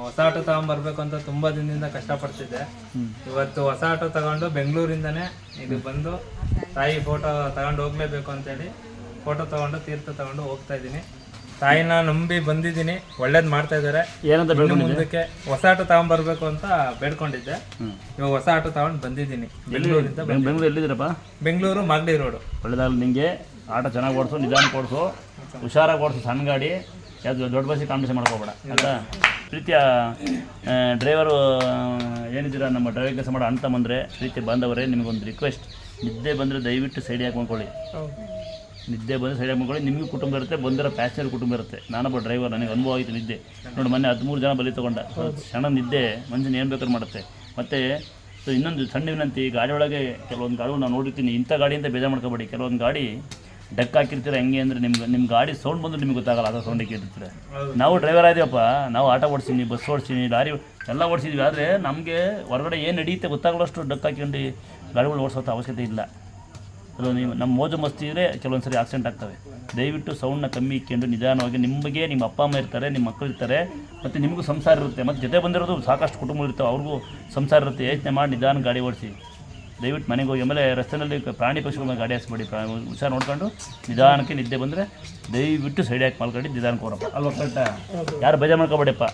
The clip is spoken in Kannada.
ಹೊಸ ಆಟೋ ತಗೊಂಡ್ಬರ್ಬೇಕು ಅಂತ ತುಂಬಾ ದಿನದಿಂದ ಕಷ್ಟಪಡ್ತಿದ್ದೆ. ಇವತ್ತು ಹೊಸ ಆಟೋ ತಗೊಂಡು ಬೆಂಗಳೂರಿಂದನೇ ಇದು ಬಂದು ತಾಯಿ ಫೋಟೋ ತಗೊಂಡು ಹೋಗ್ಲೇಬೇಕು ಅಂತೇಳಿ ಫೋಟೋ ತಗೊಂಡು ತೀರ್ಥ ತಗೊಂಡು ಹೋಗ್ತಾ ಇದ್ದೀನಿ. ತಾಯಿನ ನಂಬಿ ಬಂದಿದ್ದೀನಿ. ಒಳ್ಳೇದ್ ಮಾಡ್ತಾ ಇದ್ದಾರೆ. ಏನಂತ ಇನ್ನು ಮುಂದಕ್ಕೆ ಹೊಸ ಆಟೋ ತಗೊಂಡ್ಬರ್ಬೇಕು ಅಂತ ಬೇಡ್ಕೊಂಡಿದ್ದೆ. ಇವಾಗ ಹೊಸ ಆಟೋ ತಗೊಂಡು ಬಂದಿದ್ದೀನಿ. ಬೆಂಗಳೂರಿಂದ ಬೆಂಗ್- ಬೆಂಗಳೂರು ಎಲ್ಲಿದ್ದೀರಪ್ಪ? ಬೆಂಗಳೂರು ಮಾಗಡಿ ರೋಡು. ಒಳ್ಳೆದಾಗಲಿ ನಿಂಗೆ. ಆಟೋ ಚೆನ್ನಾಗಿ ಓಡಿಸು ನಿಧಾನ ಓಡಿಸು. ಹುಷಾರಾಗಿ ಓಡಿಸು ಸಣ್ಣ ಗಾಡಿ. ಯಾವುದು ದೊಡ್ಡ ಬಸ್ಸಿಗೆ ಕಾಂಪಿಟೇಷನ್ ಮಾಡ್ಕೋಬೇಡ ಆಯ್ತಾ? ಪ್ರೀತಿಯ ಡ್ರೈವರು ಏನಿದ್ದೀರಾ ನಮ್ಮ ಡ್ರೈವಿಂಗ್ ಕೆಲಸ ಮಾಡೋ ಅಂತ ಬಂದರೆ ಪ್ರೀತಿ ಬಾಂಧವರೇ, ನಿಮಗೊಂದು ರಿಕ್ವೆಸ್ಟ್ ನಿದ್ದೆ ಬಂದರೆ ದಯವಿಟ್ಟು ಸೈಡ್ ಹಾಕೊಂಡ್ಕೊಳ್ಳಿ ನಿದ್ದೆ ಬಂದರೆ ಸೈಡ್ ಹಾಕೊಂಡ್ಕೊಳ್ಳಿ ನಿಮಗೂ ಕುಟುಂಬ ಇರುತ್ತೆ, ಬಂದಿರೋ ಪ್ಯಾಸೆಂಜರ್ ಕುಟುಂಬ ಇರುತ್ತೆ. ನಾನೊಬ್ಬ ಡ್ರೈವರ್ ನನಗೆ ಅನುಭವ ಆಯಿತು ನಿದ್ದೆ. ನೋಡಿ, ಮೊನ್ನೆ ಹದಿಮೂರು ಜನ ಬಲಿ ತೊಗೊಂಡ. ಕ್ಷಣ ನಿದ್ದೆ, ಮನುಷ್ಯನ ಏನು ಬೇಕಾದ್ರೂ ಮಾಡುತ್ತೆ. ಮತ್ತು, ಸೊ ಇನ್ನೊಂದು ಸಣ್ಣ ವಿನಂತಿ, ಗಾಡಿ ಕೆಲವೊಂದು ಗಾಡಿ ನಾನು ನೋಡಿರ್ತೀನಿ. ಇಂಥ ಗಾಡಿಯಿಂದ ಬೇಜಾರು ಮಾಡ್ಕೋಬೇಡಿ. ಕೆಲವೊಂದು ಗಾಡಿ ಡಕ್ ಹಾಕಿರ್ತೀರ ಹೆಂಗೆ ಅಂದರೆ ನಿಮ್ಗೆ ನಿಮ್ಮ ಗಾಡಿ ಸೌಂಡ್ ಬಂದು ನಿಮ್ಗೆ ಗೊತ್ತಾಗಲ್ಲ ಅದರ ಸೌಂಡ್ ಕೇಳಿರ್ತೀರ ನಾವು ಡ್ರೈವರ್ ಆದೀವಪ್ಪ ನಾವು ಆಟೋ ಓಡಿಸ್ತೀನಿ ಬಸ್ ಓಡಿಸ್ತೀನಿ ಲಾರಿ ಎಲ್ಲ ಓಡಿಸಿದ್ವಿ. ಆದರೆ ನಮಗೆ ಹೊರಗಡೆ ಏನು ನಡೆಯುತ್ತೆ ಗೊತ್ತಾಗಲಷ್ಟು ಡಕ್ ಹಾಕ್ಕೊಂಡು ಗಾಡಿಗಳು ಓಡಿಸೋ ಅವಶ್ಯಕತೆ ಇಲ್ಲ. ಅದು ನೀವು ನಮ್ಮ ಮೋಜು ಮಸ್ತಿ ಇದ್ದರೆ ಕೆಲವೊಂದು ಸರಿ ಆಕ್ಸಿಡೆಂಟ್ ಆಗ್ತವೆ. ದಯವಿಟ್ಟು ಸೌಂಡ್ನ ಕಮ್ಮಿ ಇಕ್ಕೊಂಡು ನಿಧಾನವಾಗಿ ನಿಮಗೆ ನಿಮ್ಮ ಅಪ್ಪ ಅಮ್ಮ ಇರ್ತಾರೆ ನಿಮ್ಮ ಮಕ್ಕಳು ಇರ್ತಾರೆ ಮತ್ತು ನಿಮಗೂ ಸಂಸಾರ ಇರುತ್ತೆ. ಮತ್ತು ಜೊತೆ ಬಂದಿರೋದು ಸಾಕಷ್ಟು ಕುಟುಂಬ ಇರ್ತವೆ ಅವ್ರಿಗೂ ಸಂಸಾರ ಇರುತ್ತೆ. ಯೋಚನೆ ಮಾಡಿ ನಿಧಾನ ಗಾಡಿ ಓಡಿಸಿ. ದಯವಿಟ್ಟು ಮನೆಗೆ ಹೋಗಿ ಆಮೇಲೆ ರಸ್ತೆಯಲ್ಲಿ ಪ್ರಾಣಿ ಪಕ್ಷಿಗಳ ಗಾಡಿ ಹಾಸ್ಬೇಡಿ ಹುಷಾರು ನೋಡ್ಕೊಂಡು ನಿಧಾನಕ್ಕೆ ನಿದ್ದೆ ಬಂದರೆ ದಯವಿಟ್ಟು ಸೈಡ್ ಹಾಕಿ ಮಲ್ಕೊಂಡು ನಿಧಾನಕ್ಕೆ ಹೋರಪ್ಪ ಅಲ್ವಾ ಕರೆಕ್ಟಾ ಯಾರು ಬೇಜಾರು ಮಾಡ್ಕೊಬೇಡಪ್ಪ.